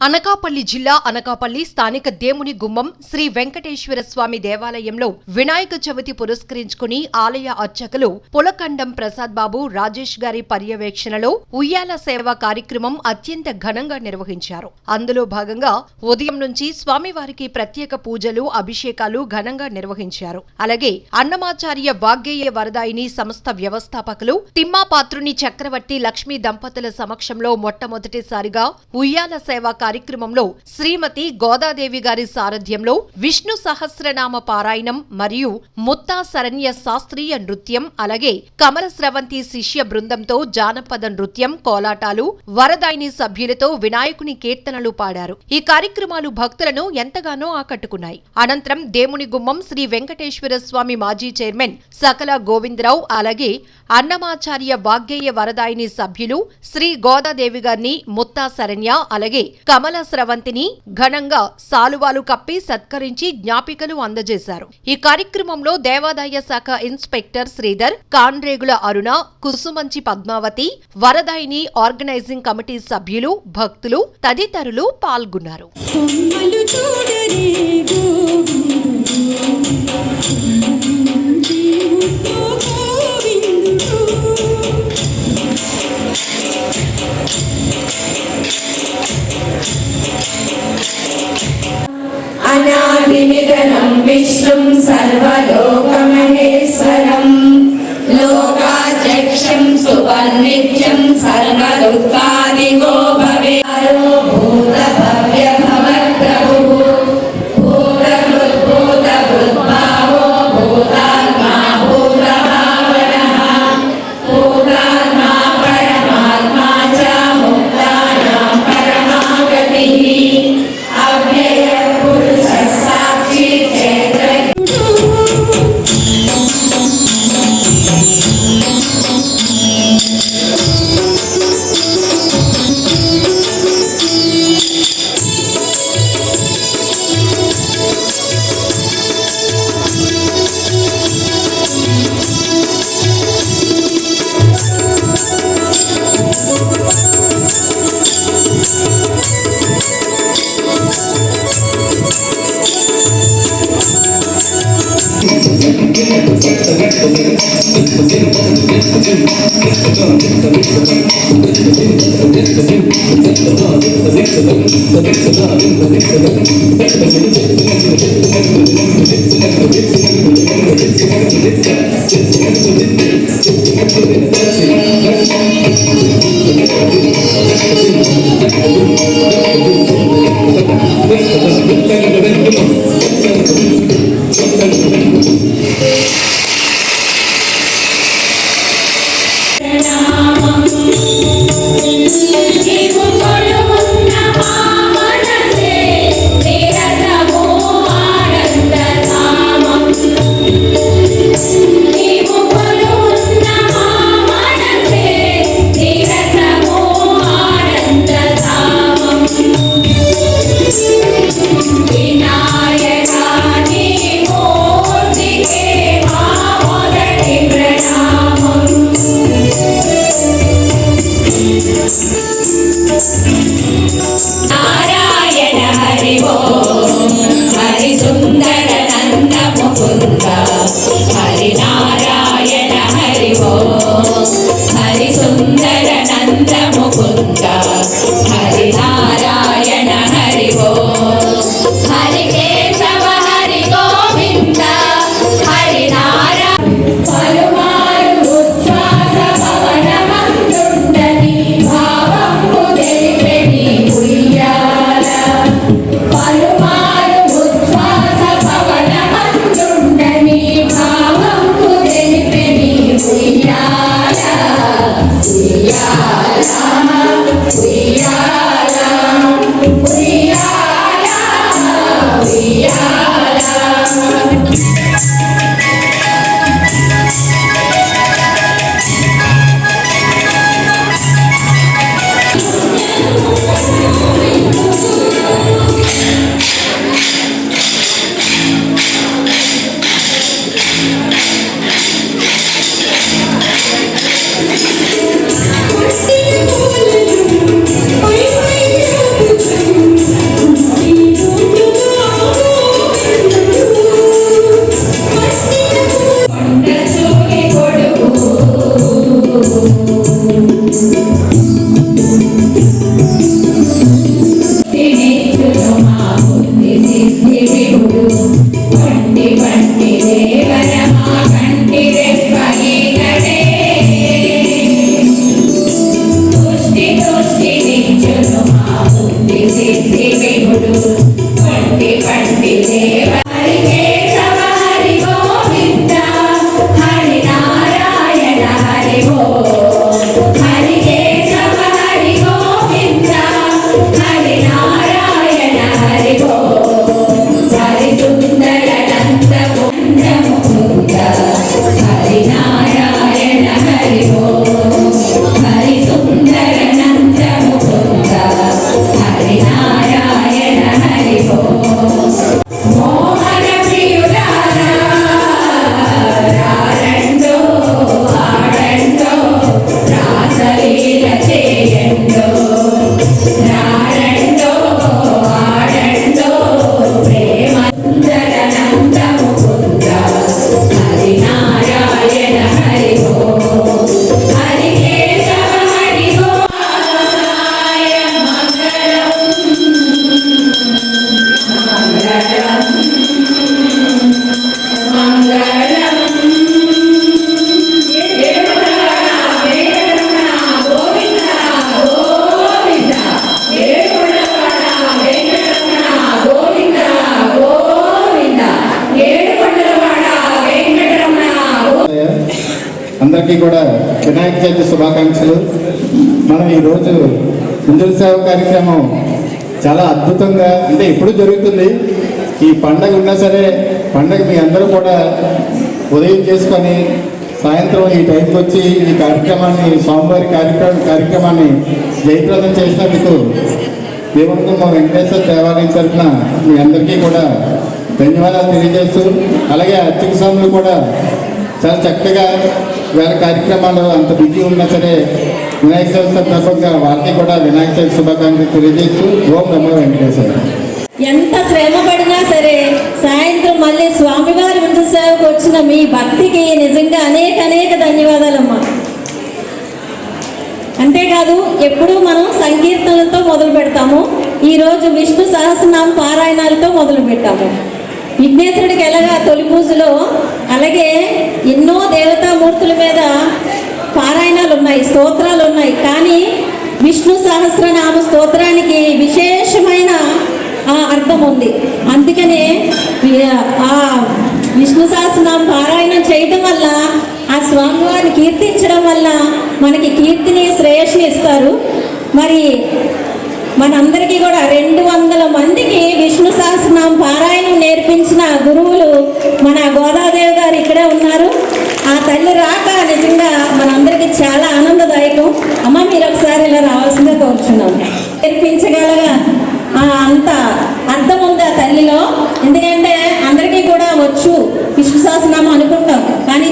అనకాపల్లి జిల్లా అనకాపల్లి స్థానిక దేవుని గుమ్మం శ్రీ వెంకటేశ్వర స్వామి దేవాలయంలో వినాయక చవితి పురస్కరించుకుని ఆలయ అర్చకులు పులకండం ప్రసాద్ బాబు రాజేష్ గారి పర్యవేక్షణలో ఉయ్యాల సేవ కార్యక్రమం అత్యంత ఘనంగా నిర్వహించారు. అందులో భాగంగా ఉదయం నుంచి స్వామివారికి ప్రత్యేక పూజలు అభిషేకాలు ఘనంగా నిర్వహించారు. అలాగే అన్నమాచార్య వాగ్గేయ వరదాయిని సంస్థ వ్యవస్థాపకులు తిమ్మాపాత్రుని చక్రవర్తి లక్ష్మీ దంపతుల సమక్షంలో మొట్టమొదటిసారిగా ఉయ్యాల సేవ కార్యక్రమంలో శ్రీమతి గోదాదేవి గారి సారథ్యంలో విష్ణు సహస్రనామ పారాయణం మరియు ముత్తా శరణ్య శాస్త్రీయ నృత్యం అలాగే కమల స్రవంతి శిష్య బృందంతో జానపద నృత్యం కోలాటాలు వరదాయిని సభ్యులతో వినాయకుని కీర్తనలు పాడారు. ఈ కార్యక్రమాలు భక్తులను ఎంతగానో ఆకట్టుకున్నాయి. అనంతరం దేవుని గుమ్మం శ్రీ వెంకటేశ్వర స్వామి మాజీ చైర్మన్ సకల గోవిందరావు అలాగే అన్నమాచార్య వాగ్గేయ వరదాయిని సభ్యులు శ్రీ గోదాదేవి గారిని ముత్తా శరణ్య అలాగే కమల స్రవంతిని ఘనంగా సాలువాలు కప్పి సత్కరించి జ్ఞాపికలు అందజేశారు. ఈ కార్యక్రమంలో దేవాదాయ శాఖ inspector Sridhar Kanregula Aruna Kusumanchi Padmavathi Varadayini organising committee సభ్యులు భక్తులు తదితరులు పాల్గొన్నారు. the next the next ఉయ్యాల me. బుద్ధి పంటి విభుడు దేవ అందరికీ కూడా వినాయక చవితి శుభాకాంక్షలు. మనం ఈరోజు ఇందుల సేవ కార్యక్రమం చాలా అద్భుతంగా అంటే ఎప్పుడు జరుగుతుంది ఈ పండగ ఉన్నా సరే పండగ మీ అందరూ కూడా ఉదయం చేసుకొని సాయంత్రం ఈ టైంకి వచ్చి ఈ కార్యక్రమాన్ని స్వామివారి కార్యక్రమ కార్యక్రమాన్ని జయప్రదం చేసినందుకు దేవుడికి మా వెంకటేశ్వర దేవాలయం తరఫున మీ అందరికీ కూడా ధన్యవాదాలు తెలియజేస్తూ అలాగే అర్చక స్వాములు కూడా చాలా చక్కగా వేరే కార్యక్రమాలు అంత బిజీ ఉన్నా సరే వినాయక చవితి సందర్భంగా వారికి కూడా వినాయక చవితి శుభాకాంక్షలు తెలియజేస్తూ ఓం నమో వెంకటేశ్వర ఎంత శ్రమ పడినా సరే సాయంత్రం మళ్ళీ స్వామివారి విందు సేవకు వచ్చిన మీ భక్తికి నిజంగా అనేక అనేక ధన్యవాదాలమ్మా. అంతేకాదు ఎప్పుడూ మనం సంకీర్తనలతో మొదలు పెడతాము. ఈరోజు విష్ణు సహస్రనామ పారాయణాలతో మొదలు పెట్టాము. విఘ్నేశ్వరుడికి ఎలాగా తొలి పూజలో అలాగే ఎన్నో దేవతామూర్తుల మీద పారాయణాలు ఉన్నాయి స్తోత్రాలు ఉన్నాయి. కానీ విష్ణు సహస్రనామ స్తోత్రానికి విశేషమైన ఆ అర్థం ఉంది. అందుకనే ఆ విష్ణు సహస్రనామ పారాయణం చేయటం వల్ల ఆ స్వామివారిని కీర్తించడం వల్ల మనకి కీర్తిని శ్రేయస్ని ఇస్తారు. మరి మనందరికీ కూడా రెండు వందల మందికి విష్ణు సహస్రనామ పారాయణం నేర్పించిన గురువులు మన గోదాదేవి గారు ఇక్కడే ఉన్నారు. ఆ తల్లి రాక నిజంగా మనందరికీ చాలా ఆనందదాయకం. అమ్మ మీరు ఒకసారి ఇలా రావాల్సిందే కోరుచున్నాం. నేర్పించగలగా ఆ అంత అర్థం ఉంది ఆ తల్లిలో. ఎందుకంటే అందరికీ కూడా వచ్చు. విశ్వశాసనం అనుకుంటాం. కానీ